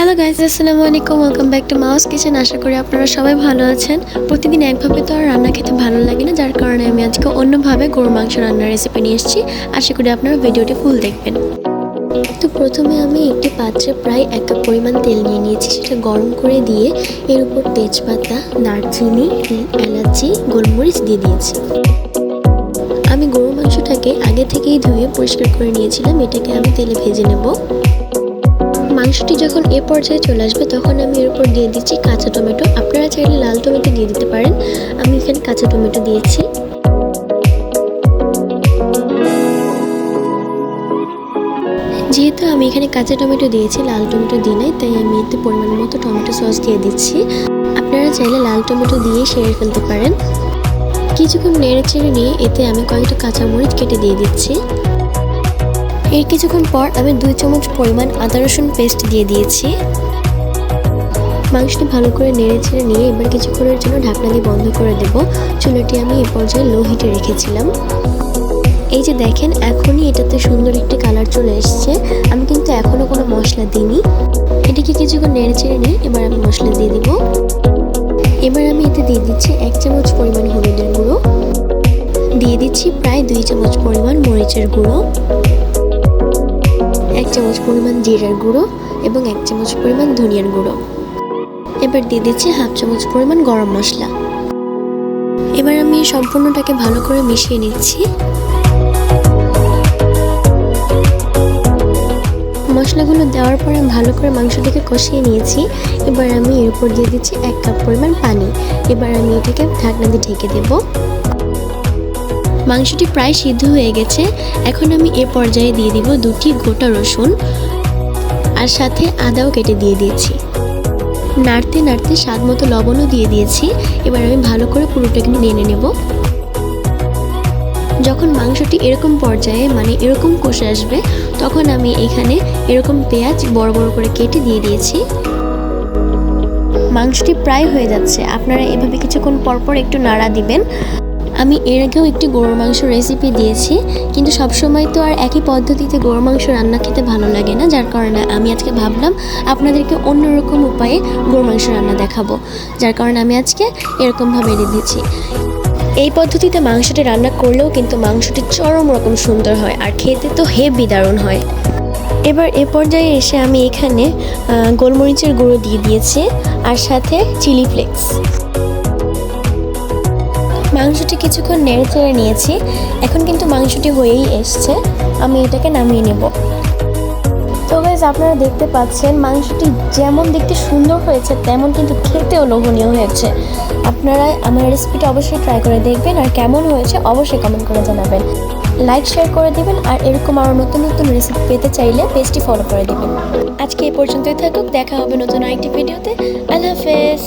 Hello guys আসসালামু আলাইকুম welcome back to Mouse Kitchen আশা করি আপনারা সবাই ভালো আছেন। প্রতিদিন একভাবে তো আর রান্না খেতে ভালো লাগে না, যার কারণে আমি আজকে অন্যভাবে গরু মাংস রান্নার রেসিপি নিয়ে এসেছি। আশা করি আপনারা ভিডিওটি ফুল দেখবেন। তো প্রথমে আমি একটি পাত্রে প্রায় এক কাপ পরিমাণ তেল নিয়ে নিয়েছি, সেটা গরম করে দিয়ে এর উপর তেজপাতা, দারচিনি, এলাচি, গোলমরিচ দিয়ে দিয়েছি। আমি গরু মাংসটাকে আগে থেকেই ধুয়ে পরিষ্কার করে নিয়েছিলাম, এটাকে আমি তেলে ভেজে নেব। মাংসটি যখন এ পর্যায়ে চলে আসবে, তখন আমি এর উপর দিয়ে দিচ্ছি কাঁচা টমেটো। আপনারা চাইলে লাল টমেটো দিয়ে দিতে পারেন। আমি এখানে কাঁচা টমেটো দিয়েছি। যেহেতু আমি এখানে কাঁচা টমেটো দিয়েছি, লাল টমেটো দিই নাই, তাই আমি এতে পরিমাণ মতো টমেটো সস দিয়ে দিচ্ছি। আপনারা চাইলে লাল টমেটো দিয়ে সেরে ফেলতে পারেন। কিছুক্ষণ নেড়ে চেড়ে নিয়ে এতে আমি কয়েকটা কাঁচামরিচ কেটে দিয়ে দিচ্ছি। এর কিছুক্ষণ পর আমি দুই চামচ পরিমাণ আদা রসুন পেস্ট দিয়ে দিয়েছি। মাংসটি ভালো করে নেড়ে ছেড়ে নিয়ে এবার কিছুক্ষণের জন্য ঢাকনা দিয়ে বন্ধ করে দেব। চুলাটি আমি এ পর্যায়ে লো হিটে রেখেছিলাম। এই যে দেখেন, এখনই এটাতে সুন্দর একটি কালার চলে এসছে। আমি কিন্তু এখনও কোনো মশলা দিইনি। এটাকে কিছুক্ষণ নেড়ে ছেড়ে নিয়ে এবার আমি মশলা দিয়ে দিব। এবার আমি এতে দিয়ে দিচ্ছি এক চামচ পরিমাণ হলুদের গুঁড়ো। দিয়ে দিচ্ছি প্রায় দুই চামচ পরিমাণ মরিচের গুঁড়ো। চামচ পরিমাণ জিরার গুঁড়ো এবং এক চামচ পরিমাণ ধনিয়ার গুঁড়ো। এবার দিয়ে দিচ্ছি হাফ চামচ পরিমাণ গরম মশলা। এবার আমি সম্পূর্ণটাকে ভালো করে মিশিয়ে নিচ্ছি। মশলাগুলো দেওয়ার পর আমি ভালো করে মাংসটাকে কষিয়ে নিয়েছি। এবার আমি এর উপর দিয়ে দিচ্ছি এক কাপ পরিমাণ পানি। এবার আমি এটাকে ঢাকনা দিয়ে ঢেকে দেবো। মাংসটি প্রায় সিদ্ধ হয়ে গেছে। এখন আমি এ পর্যায়ে দিয়ে দিব দুটি গোটা রসুন আর সাথে আদাও কেটে দিয়ে দিয়েছি। নাড়তে নাড়তে স্বাদ মতো লবণও দিয়ে দিয়েছি। এবার আমি ভালো করে পুরোটাকে নেড়ে নেব। যখন মাংসটি এরকম পর্যায়ে মানে এরকম কষে আসবে, তখন আমি এখানে এরকম পেঁয়াজ বড় বড় করে কেটে দিয়ে দিয়েছি। মাংসটি প্রায় হয়ে যাচ্ছে। আপনারা এভাবে কিছুক্ষণ পরপর একটু নাড়া দিবেন। আমি এর আগেও একটি গরুর মাংস রেসিপি দিয়েছি, কিন্তু সবসময় তো আর একই পদ্ধতিতে গরুর মাংস রান্না খেতে ভালো লাগে না, যার কারণে আমি আজকে ভাবলাম আপনাদেরকে অন্যরকম উপায়ে গরুর মাংস রান্না দেখাবো, যার কারণে আমি আজকে এরকমভাবে রেঁধেছি এই পদ্ধতিতে মাংসটি রান্না করলেও কিন্তু মাংসটি চরম রকম সুন্দর হয় আর খেতে তো হেভি দারুণ হয়। এবার এ পর্যায়ে এসে আমি এখানে গোলমরিচের গুঁড়ো দিয়ে দিয়েছি, আর সাথে চিলি ফ্লেক্স। মাংসটি কিছুক্ষণ নেড়ে চেড়ে নিয়েছি। এখন কিন্তু মাংসটি হয়েই এসছে। আমি এটাকে নামিয়ে নেব। তো গাইজ আপনারা দেখতে পাচ্ছেন, মাংসটি যেমন দেখতে সুন্দর হয়েছে, তেমন কিন্তু খেতেও লোভনীয় হয়েছে। আপনারা আমার রেসিপিটা অবশ্যই ট্রাই করে দেখবেন, আর কেমন হয়েছে অবশ্যই কমেন্ট করে জানাবেন। লাইক শেয়ার করে দিবেন, আর এরকম আরও নতুন নতুন রেসিপি পেতে চাইলে পেজটি ফলো করে দিবেন। আজকে এই পর্যন্তই থাকুক, দেখা হবে নতুন আরেকটি ভিডিওতে আল্লাহ হাফেজ।